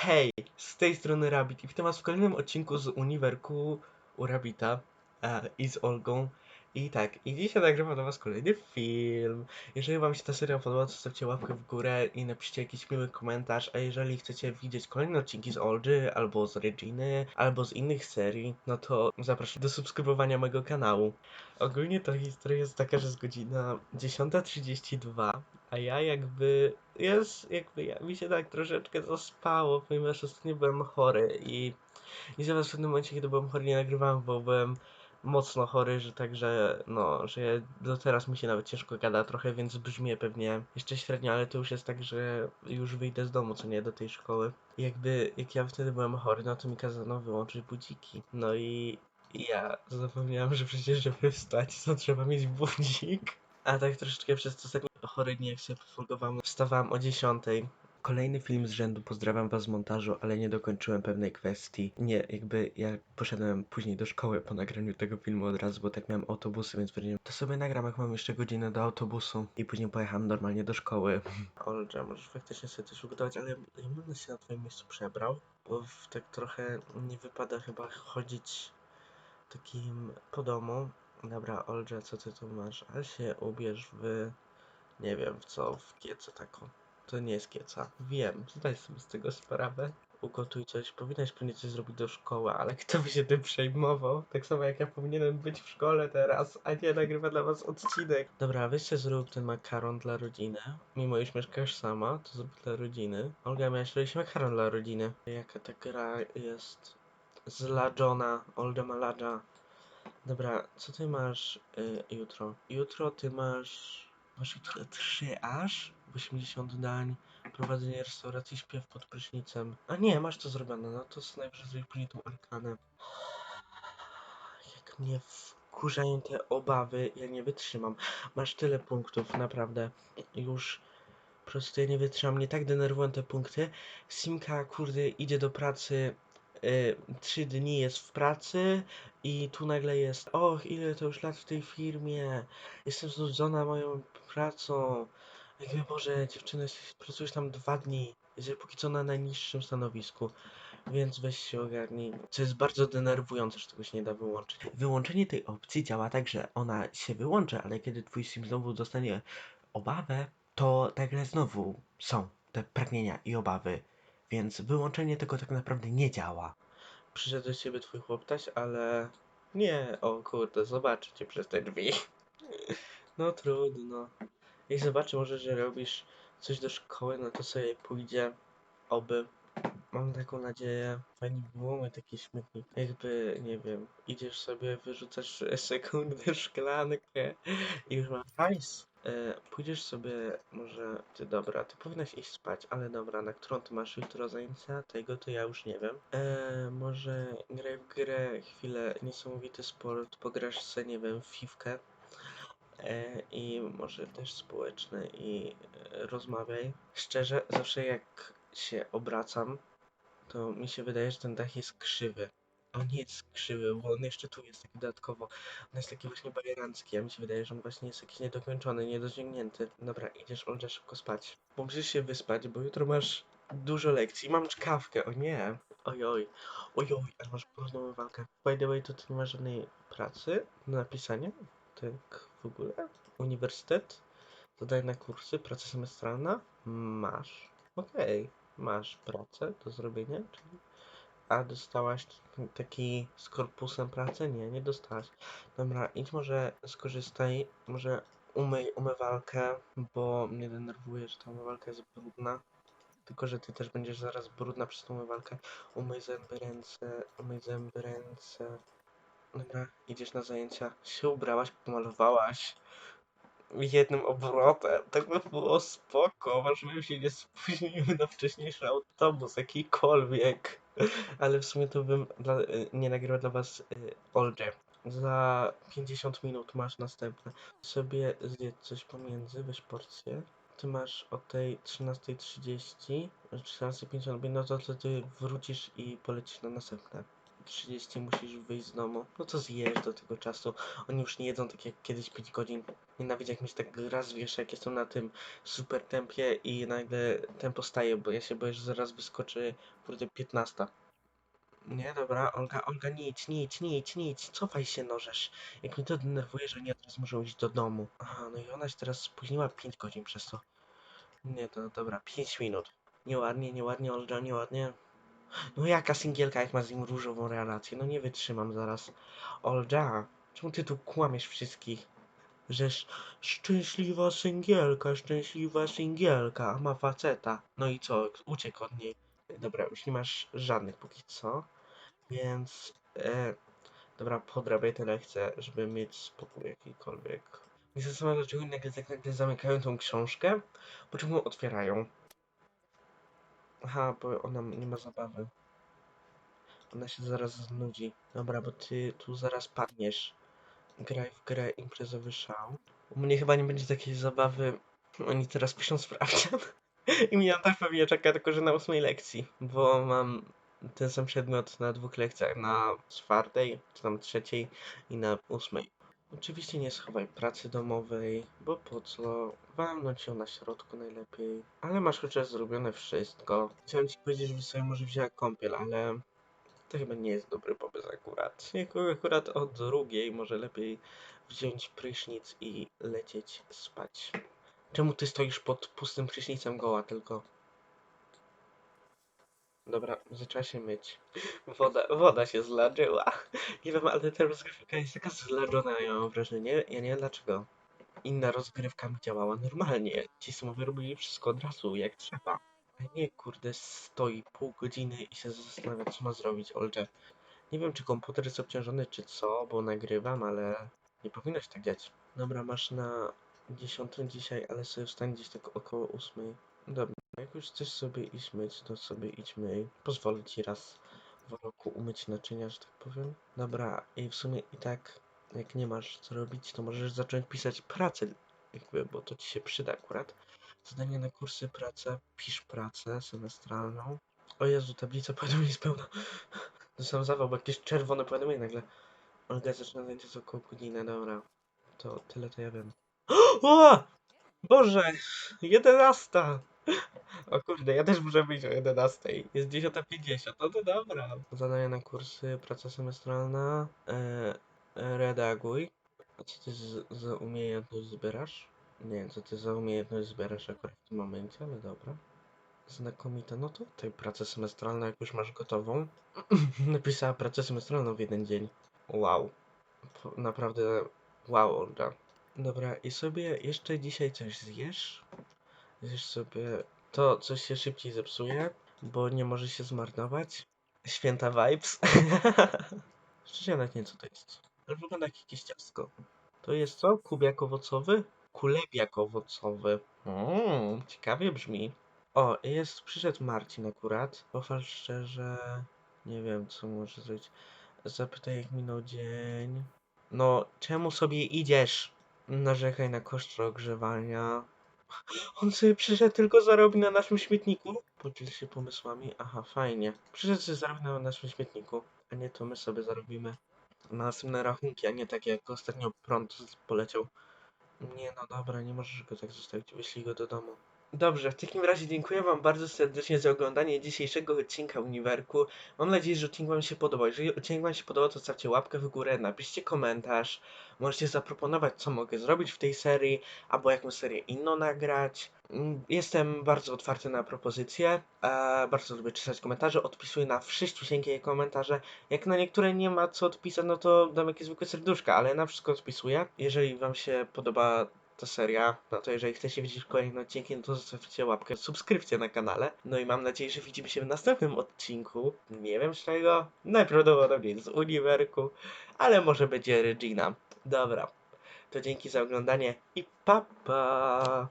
Hej, z tej strony Rabbit i witam was w kolejnym odcinku z Uniwerku u Rabbita e, i z Olgą. I tak, i dzisiaj nagrywam dla was kolejny film. Jeżeli wam się ta seria podoba, to zostawcie łapkę w górę i napiszcie jakiś miły komentarz. A jeżeli chcecie widzieć kolejne odcinki z Olgy, albo z Reginy, albo z innych serii, no to zapraszam do subskrybowania mojego kanału. Ogólnie to historia jest taka, że jest godzina 10.32, a ja jakby jest, jakby ja, mi się tak troszeczkę zaspało, ponieważ ostatnio byłem chory i, i zaraz w pewnym momencie, kiedy byłem chory, nie nagrywałem, bo byłem mocno chory, że także, no, że do teraz mi się nawet ciężko gada trochę, więc brzmię pewnie jeszcze średnio, ale to już jest tak, że już wyjdę z domu, co nie, do tej szkoły. I jakby, jak ja wtedy byłem chory, no to mi kazano wyłączyć budziki. No i i ja zapomniałem, że przecież, żeby wstać, to trzeba mieć budzik. A tak troszeczkę przez ostatnie chore dni, jak sobie folgowałem, wstawałem o 10. Kolejny film z rzędu, pozdrawiam was z montażu, ale nie dokończyłem pewnej kwestii. Nie, jakby ja poszedłem później do szkoły po nagraniu tego filmu od razu, bo tak miałem autobusy, więc powiedziałem, to sobie nagram, jak mam jeszcze godzinę do autobusu. I później pojechałem normalnie do szkoły. Olga, możesz faktycznie sobie coś ugotować, ale ja bym się na twoim miejscu przebrał, bo w tak trochę nie wypada chyba chodzić takim po domu. Dobra, Olga, co ty tu masz? Ale się ubierz w... nie wiem co, w kiecę taką. To nie jest kieca. Wiem, zdaj sobie z tego sprawę. Ugotuj coś, powinnaś pewnie coś zrobić do szkoły, ale kto by się tym przejmował? Tak samo jak ja powinienem być w szkole teraz, a nie nagrywa dla was odcinek. Dobra, weźcie zrób ten makaron dla rodziny. Mimo iż mieszkasz sama, to zrób dla rodziny. Olga, miałaś robić makaron dla rodziny. Jaka ta gra jest zladżona, Olga ma ladża. Dobra, co ty masz y, jutro? Jutro ty masz. Jutro 3 aż 80 dań. Prowadzenie restauracji, śpiew pod prysznicem. A nie, masz to zrobione, no to najwyżej zrobić później tą arkanę. Jak mnie wkurzają te obawy, ja nie wytrzymam. Masz tyle punktów, naprawdę. Już po prostu ja nie wytrzymam. Mnie tak denerwują te punkty. Simka, kurde, idzie do pracy. Y, Trzy dni jest w pracy i tu nagle jest, och, ile to już lat w tej firmie, jestem znudzona moją pracą. Jakby Boże, dziewczyno, pracujesz tam dwa dni, jesteś póki co na najniższym stanowisku, więc weź się ogarnij. Co jest bardzo denerwujące, że tego się nie da wyłączyć. Wyłączenie tej opcji działa tak, że ona się wyłączy, ale kiedy twój sim znowu dostanie obawę, to nagle znowu są te pragnienia i obawy, więc wyłączenie tego tak naprawdę nie działa. Przyszedł do ciebie twój chłoptaś, ale nie, o kurde, zobaczy cię przez te drzwi. No trudno. Jak zobaczy może, że robisz coś do szkoły, no to sobie pójdzie. Oby. Mam taką nadzieję. Fajnie by było mieć taki śmietnik. Jakby, nie wiem, idziesz sobie, wyrzucasz sekundę szklankę i już masz hajs. E, pójdziesz sobie, może, ty dobra, ty powinnaś iść spać, ale dobra, na którą ty masz jutro zajęcia, tego to ja już nie wiem. E, może graj w grę chwilę, niesamowity sport, pograsz sobie, nie wiem, w fifkę. E, I może też społeczne i e, rozmawiaj. Szczerze, zawsze jak się obracam, to mi się wydaje, że ten dach jest krzywy. On jest krzywy, bo on jeszcze tu jest taki dodatkowo. On jest taki właśnie bajerancki, a mi się wydaje, że on właśnie jest jakiś niedokończony, niedociągnięty. Dobra, idziesz Olga szybko spać. Bo musisz się wyspać, bo jutro masz dużo lekcji. Mam czkawkę, o nie. Ojoj, ojoj, ale masz porządną walkę. By the way, to ty nie masz żadnej pracy na napisanie? Tak w ogóle? Uniwersytet? Zadaj na kursy, praca semestralna? Masz. Okej, masz pracę do zrobienia, czyli... A dostałaś taki z korpusem pracę? Nie, nie dostałaś. Dobra, idź może skorzystaj, może umyj umywalkę, bo mnie denerwuje, że ta umywalka jest brudna. Tylko, że ty też będziesz zaraz brudna przez tą umywalkę. Umyj zęby, ręce, umyj zęby, ręce. Dobra, idziesz na zajęcia. Się ubrałaś, pomalowałaś jednym obrotem. Tak by było spoko. Może się nie spóźniły na wcześniejszy autobus, jakikolwiek. Ale w sumie to bym dla, y, nie nagrywa dla was y, Oldzie. Za 50 minut masz następne. Sobie zjedz coś pomiędzy, weź porcję. Ty masz o tej 13.30, 13.55, no to ty wrócisz i polecisz na następne. 10.30 musisz wyjść z domu. No to zjesz do tego czasu. Oni już nie jedzą tak jak kiedyś 5 godzin. Nienawidzę jak mi się tak raz wiesza, jak jestem na tym super tempie i nagle tempo staje, bo ja się boję, że zaraz wyskoczy kurde 15. Nie, dobra, Olga, Olga, nic, nic, nic, nic, cofaj się nożesz. Jak mnie to denerwuje, że nie teraz muszę iść do domu. Aha, no i ona się teraz spóźniła 5 godzin przez to. Nie, to dobra, 5 minut. Nieładnie, nieładnie, Olga, nieładnie. No jaka singielka, jak ma z nim różową relację? No nie wytrzymam zaraz. Olga, czemu ty tu kłamiesz wszystkich? Żeż szczęśliwa singielka, szczęśliwa singielka, a ma faceta. No i co, uciekł od niej. Dobra, już nie masz żadnych póki co, więc... E, dobra, podrabiaj tyle chcę, żeby mieć spokój jakikolwiek. Nie zastanawiam dlaczego nagle tak nagle zamykają tą książkę, po czym ją otwierają. Aha, bo ona nie ma zabawy. Ona się zaraz znudzi. Dobra, bo ty tu zaraz padniesz. Graj w grę imprezowy szał. U mnie chyba nie będzie takiej zabawy. Oni teraz piszą sprawdzian. I mnie tak pewnie czeka tylko, że na ósmej lekcji. Bo mam ten sam przedmiot na dwóch lekcjach. Na czwartej, czy tam trzeciej i na ósmej. Oczywiście nie schowaj pracy domowej, bo po co? Walnąć ją na środku najlepiej. Ale masz chociaż zrobione wszystko. Chciałem ci powiedzieć, że sobie może wzięła kąpiel, ale to chyba nie jest dobry pomysł akurat. Akurat o drugiej może lepiej wziąć prysznic i lecieć spać. Czemu ty stoisz pod pustym prysznicem goła tylko? Dobra, zaczęła się myć. Woda, woda się zladżyła. Nie wiem, ale ta rozgrywka jest taka zladżona, ja mam wrażenie. Ja nie wiem dlaczego. Inna rozgrywka mi działała normalnie. Ci samowy robili wszystko od razu, jak trzeba. A nie, kurde, stoi pół godziny i się zastanawia, co ma zrobić, Olcze. Nie wiem, czy komputer jest obciążony, czy co, bo nagrywam, ale nie powinno się tak dziać. Dobra, masz na 10 dzisiaj, ale sobie wstań gdzieś tak około 8. Dobra, jak już chcesz sobie iść myć, to sobie idź myj. Pozwolę ci raz w roku umyć naczynia, że tak powiem. Dobra, i w sumie i tak, jak nie masz co robić, to możesz zacząć pisać pracę, jakby, bo to ci się przyda akurat. Zadanie na kursy praca, pisz pracę semestralną. O Jezu, tablica powiadomień jest pełna. To sam zawał, bo jakieś czerwone powiadomienie nagle. Olga zaczyna zajęcie za około godzinę, dobra. To tyle to ja wiem. O! Boże! 11! O kurde, ja też muszę być o 11. Jest 10.50, no to dobra. Zadania na kursy, praca semestralna. E, e, redaguj. A co ty z, za umiejętność zbierasz? Nie co ty za umiejętność zbierasz akurat w tym momencie, ale dobra. Znakomite. No to tutaj pracę semestralną, jak już masz gotową. Napisała pracę semestralną w jeden dzień. Wow. Naprawdę wow, Olga. Dobra, i sobie jeszcze dzisiaj coś zjesz? Zjesz sobie to, co się szybciej zepsuje, bo nie może się zmarnować. Święta vibes. Szczerze, nawet nie co to jest. Ale wygląda jak jakieś ciastko. To jest co? Kubiak owocowy? Kulebiak owocowy. Mmm, ciekawie brzmi. O, jest, przyszedł Marcin akurat. Pochwal szczerze, nie wiem, co może zrobić. Zapytaj, jak minął dzień. No, czemu sobie idziesz? Narzekaj na koszt ogrzewania. On sobie przyszedł tylko zarobi na naszym śmietniku. Podziel się pomysłami. Aha, fajnie. Przyszedł sobie zarobić na naszym śmietniku. A nie to my sobie zarobimy na następne rachunki, a nie tak jak ostatnio prąd poleciał. Nie no dobra, nie możesz go tak zostawić, wyślij go do domu. Dobrze, w takim razie dziękuję wam bardzo serdecznie za oglądanie dzisiejszego odcinka Uniwerku. Mam nadzieję, że odcinek wam się podobał. Jeżeli odcinek wam się podobał, to stawcie łapkę w górę, napiszcie komentarz. Możecie zaproponować, co mogę zrobić w tej serii, albo jakąś serię inną nagrać. Mm, Jestem bardzo otwarty na propozycje. E, bardzo lubię czytać komentarze, odpisuję na wszyściusieńkie komentarze. Jak na niektóre nie ma co odpisać, no to dam jakieś zwykłe serduszka, ale na wszystko odpisuję. Jeżeli wam się podoba ta seria, no to jeżeli chcecie widzieć kolejne odcinki, no to zostawcie łapkę, subskrypcję na kanale. No i mam nadzieję, że widzimy się w następnym odcinku. Nie wiem z czego, najprawdopodobniej z Uniwerku, ale może będzie Regina. Dobra, to dzięki za oglądanie i pa pa!